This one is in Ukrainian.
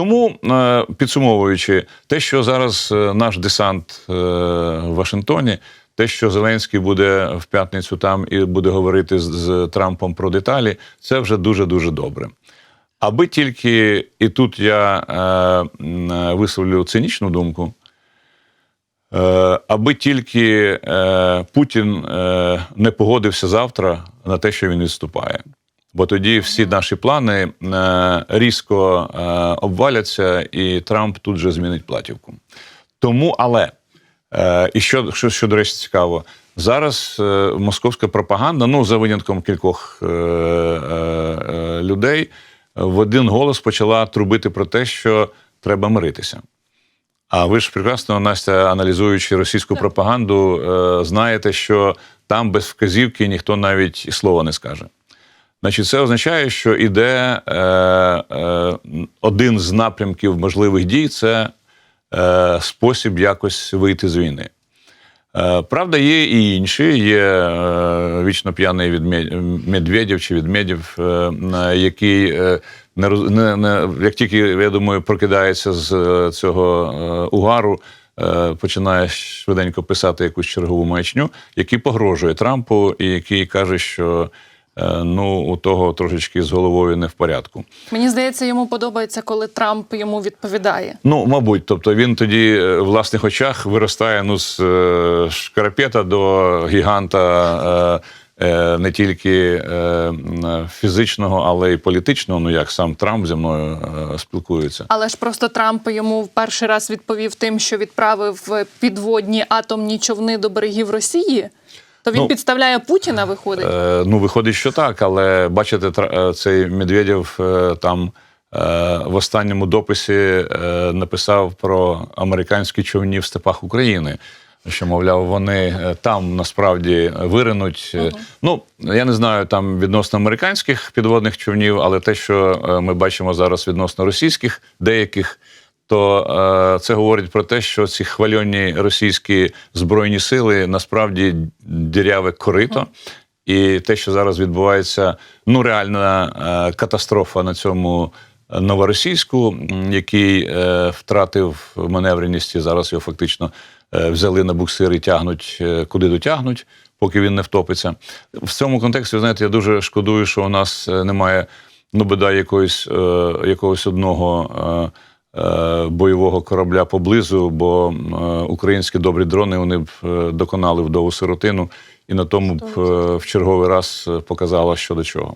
Тому, е, підсумовуючи, те, що зараз е, наш десант е, в Вашингтоні, те, що Зеленський буде в п'ятницю там і буде говорити з, з Трампом про деталі, це вже дуже дуже добре. Аби тільки і тут я е, висловлю цинічну думку. Е, аби тільки е, Путін е, не погодився завтра на те, що він відступає. Бо тоді всі наші плани е, різко е, обваляться, і Трамп тут же змінить платівку. Тому, але е, і що, що, що до речі, цікаво, зараз е, московська пропаганда, ну за винятком кількох е, е, е, людей, в один голос почала трубити про те, що треба миритися. А ви ж прекрасно, Настя, аналізуючи російську пропаганду, е, знаєте, що там без вказівки ніхто навіть і слова не скаже. Значить, це означає, що іде е, е, один з напрямків можливих дій це е, спосіб якось вийти з війни. Е, Правда, є і інші. Є е, вічно п'яний Медведєв чи Відмедєв, е, який е, не, не, не як тільки я думаю, прокидається з е, цього е, угару, е, починає швиденько писати якусь чергову маячню, який погрожує Трампу, і який каже, що ну у того трошечки з головою не в порядку. Мені здається, йому подобається, коли Трамп йому відповідає. Ну, мабуть, тобто він тоді е, в власних очах виростає ну, з е, шкарпета до гіганта е, е, не тільки е, фізичного, але й політичного. Ну як сам Трамп зі мною е, спілкується. Але ж просто Трамп йому в перший раз відповів тим, що відправив підводні атомні човни до берегів Росії. То він Ну, підставляє Путіна, виходить. Е, ну, виходить, що так, але бачите, е, цей Медведєв е, там. е, В останньому дописі е, написав про американські човні в степах України, що, мовляв, вони е, там насправді виринуть. Е, Ну, я не знаю там відносно американських підводних човнів, але те, що ми бачимо зараз відносно російських деяких, то е, це говорить про те, що ці хвальонні російські збройні сили насправді діряве корито. І те, що зараз відбувається, ну реальна е, катастрофа на цьому е, новоросійську, який втратив маневреність і зараз його фактично взяли на буксир і тягнуть куди дотягнуть, поки він не втопиться. В цьому контексті, знаєте, я дуже шкодую, що у нас немає ну, бодай якоїсь, якогось одного. Е, бойового корабля поблизу, бо е, українські добрі дрони вони б е, доконали вдову сиротину і на тому б в черговий раз показала що до чого.